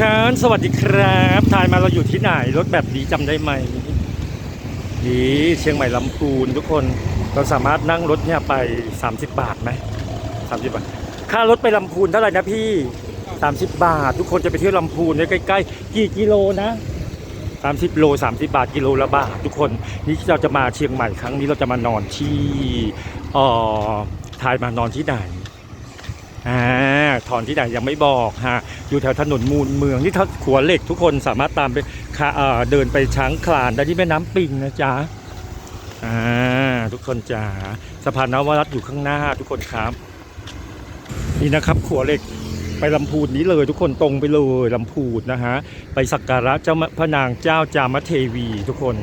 ครับ สวัสดีครับ ทายมาเราอยู่ที่ไหน รถแบบนี้จำได้ไหมนี่เชียงใหม่ลำพูนทุกคน เราสามารถนั่งรถเนี่ยไป 30 บาทไหม30บาท ค่ารถไปลำพูนเท่าไหร่นะพี่ 30 บาท ทุกคนจะไปเที่ยวลำพูนเนี่ยใกล้ๆ กี่กิโลนะ 30 โล 30 บาทกิโลละบาททุกคน นี่เราจะมาเชียงใหม่ครั้งนี้เราจะมานอนที่เอ่อทายมานอนที่ไหนอ่า ถอนที่ไหนยังไม่บอกฮะอยู่แถวถนนมูลเมืองนี่ถ้าขัวเหล็กทุกคนสามารถตามไปเดินไปช้างคลานได้ที่แม่น้ำปิงนะจ๊ะอ่าทุกคนจ๋าสะพานนวรัตอยู่ข้างหน้าทุกคนครับ นี่นะครับขัวเหล็กไปลำพูนนี้เลยทุกคนตรงไปเลยลำพูนนะฮะไปสักการะเจ้าพระนางเจ้าจามเทวีทุกคน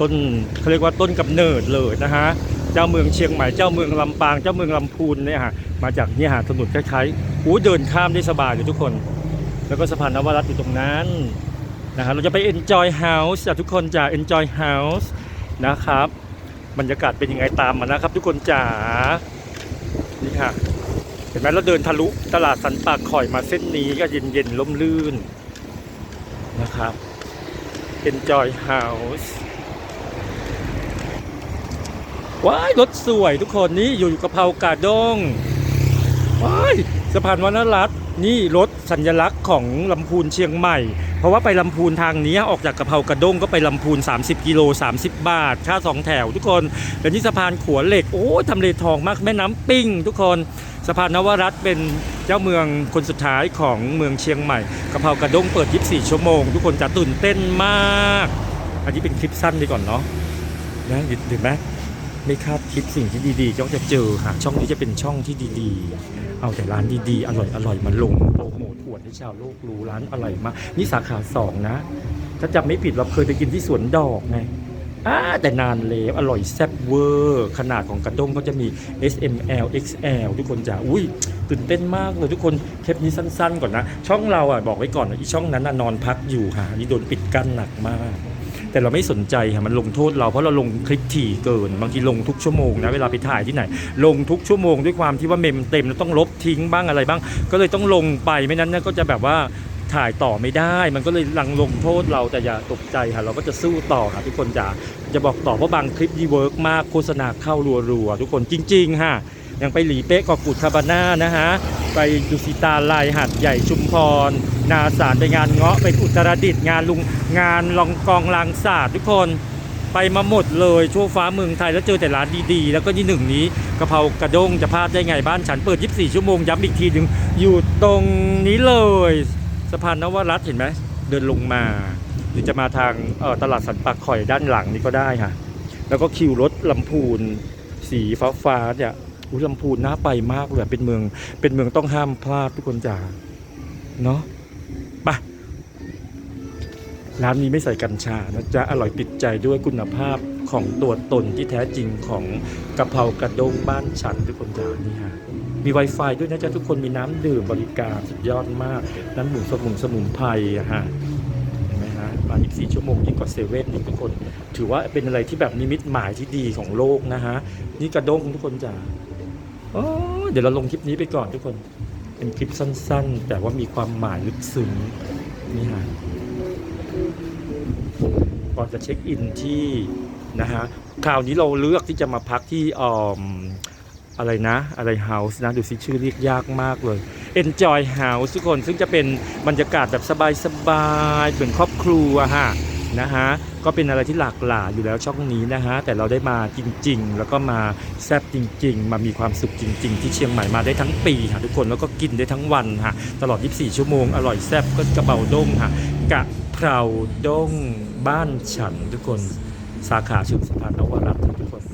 ต้นเขาเรียกว่าต้นกำเนิดเลยนะฮะ เจ้าเมืองเชียงใหม่เจ้าเมืองลำปางเจ้าเมืองลำพูนเนี่ยฮะมาจากเนี่ยหาถนนคล้ายๆอู้เดินข้ามได้สบายเลยทุกคน แล้วก็สะพานนวรัตน์อยู่ตรงนั้นนะฮะเราจะไป enjoy house จ้ะทุกคนจะ enjoy house นะครับบรรยากาศเป็นยังไงตามมานะครับ ทุกคนจ๋านี่ค่ะเห็นไหมเราเดินทะลุตลาดสันปากข่อยมาเส้นนี้ก็เย็นๆล่มลื่นนะครับ enjoy house ว้ายรถสวยทุกคนนี่อยู่กะเพรากาดงว้ายสะพานวรรณรัตน์นี่รถสัญลักษณ์ของลำพูนเชียงใหม่ เพราะว่าไปลำพูนทางนี้ออกจากกะเพรากระด้งก็ไปลำพูน 30 กิโล 30 บาท ค่าสองแถวทุกคนแล้วนี่สะพานขัวเหล็ก โอ้ทำเลทองมากแม่น้ำปิ้ง ทุกคนสะพานนวรัตน์เป็นเจ้าเมืองคนสุดท้ายของเมืองเชียงใหม่กะเพรากระด้งเปิด 24 ชั่วโมง ทุกคนจะตื่นเต้นมาก อันนี้เป็นคลิปสั้นดีก่อนเนาะนะเห็นไหม ไม่คาดคิดสิ่งที่ดีๆก็จะเจอค่ะช่องนี้จะเป็นช่องที่ดีๆ เอาแต่ร้านดีๆ อร่อยๆมาลงโปรโมทอวดให้ชาวโลกรู้ร้านอร่อยมากนี่สาขาสองนะ ถ้าจำไม่ผิดเราเคยไปกินที่สวนดอกไงอ่าแต่นานแล้วอร่อยแซ่บเวอร์ ขนาดของกระด้งก็จะมี S M L X L ทุกคนจะอุ้ยตื่นเต้นมากเลยทุกคนเทปนี้สั้นๆ ก่อนนะ ช่องเราอะบอกไว้ก่อนอีช่องนั้นน่ะนอนพักอยู่ค่ะนี่โดนปิดกั้นหนักมาก แต่เราไม่สนใจค่ะมันลงโทษเราเพราะเราลงคลิปถี่เกิน บางทีลงทุกชั่วโมงนะเวลาไปถ่ายที่ไหน ลงทุกชั่วโมงด้วยความที่ว่าเมมเต็มแล้วต้องลบทิ้งบ้างอะไรบ้าง ก็เลยต้องลงไปไม่นั้นก็จะแบบว่าถ่ายต่อไม่ได้ มันก็เลยลังลงโทษเราแต่อย่าตกใจค่ะ เราก็จะสู้ต่อค่ะทุกคนจะจะบอกต่อเพราะบางคลิปดีเวิร์กมากโฆษณาเข้ารัวๆทุกคนจริง ๆ ค่ะอย่างไปหลีเป๊ะกอกุดคาบาน่านะฮะไปดูสิตาลายหัดใหญ่ชุมพร นาสารไปงานเงาะไปอุตรดิตถ์งานลุงงานลองกองลางศาสตร์ทุกคนไปมาหมดเลยทั่วฟ้าเมืองไทยแล้วเจอแต่ร้านดีๆ แล้วก็ที่หนึ่งนี้กะเพรากระด้งจะพลาดได้ไงบ้านฉันเปิด 24 ชั่วโมงย้ำอีกทีหนึ่งอยู่ตรงนี้เลยสะพานนวรัตเห็นไหมเดินลงมา หรือจะมาทางออตลาดสันปากข่อยด้านหลังนี่ก็ได้ค่ะ แล้วก็คิวรถลำพูน สีฟ้าฟ้าๆเนี่ยอุ้ยลำพูนน่าไปมากเลยเป็นเมืองเป็นเมืองต้องห้ามพลาดทุกคนจ๋าเนาะ ไปร้านนี้ไม่ใส่กัญชานะจ๊ะ อร่อยติดใจด้วยคุณภาพของตัวตนที่แท้จริงของกะเพรากระด้งบ้านฉันทุกคนจ๋านี่ฮะมี Wi-Fi ด้วยนะจ๊ะ ทุกคนมีน้ำดื่มบริการสุดยอดมาก น้ำหมูสมุนสมุนไพรอะฮะเห็นไหมฮะมา24 ชั่วโมงยิ่งกว่าเซเว่นอีกทุกคน ถือว่าเป็นอะไรที่แบบนิมิตหมายที่ดีของโลกนะฮะ นี่กระด้งทุกคนจ๋าเดี๋ยวเราลงคลิปนี้ไปก่อนทุกคน เป็นคลิปสั้นๆ แต่ว่ามีความหมายลึกซึ้งนี่ฮะก่อนจะเช็คอินที่นะฮะคราวนี้เราเลือกที่จะมาพักที่ออมอะไรนะ อะไรเฮาส์นะ ดูสิชื่อเรียกยากมากเลย Enjoy House ทุกคนซึ่งจะเป็นบรรยากาศแบบสบายๆเหมือนครอบครัวฮะ นะฮะก็เป็นอะไรที่หลากหลายอยู่แล้วช่องนี้นะฮะแต่เราได้มาจริง ๆ แล้วก็มาแซ่บจริง ๆ มามีความสุขจริง ๆ ที่เชียงใหม่มาได้ทั้งปีค่ะทุกคนแล้วก็กินได้ทั้งวันค่ะตลอด 24 ชั่วโมงอร่อยแซ่บก็กระเป๋าด้งค่ะกะเพราด้งบ้านฉันทุกคนสาขาชุมสะพานนวรัตน์ทุกคน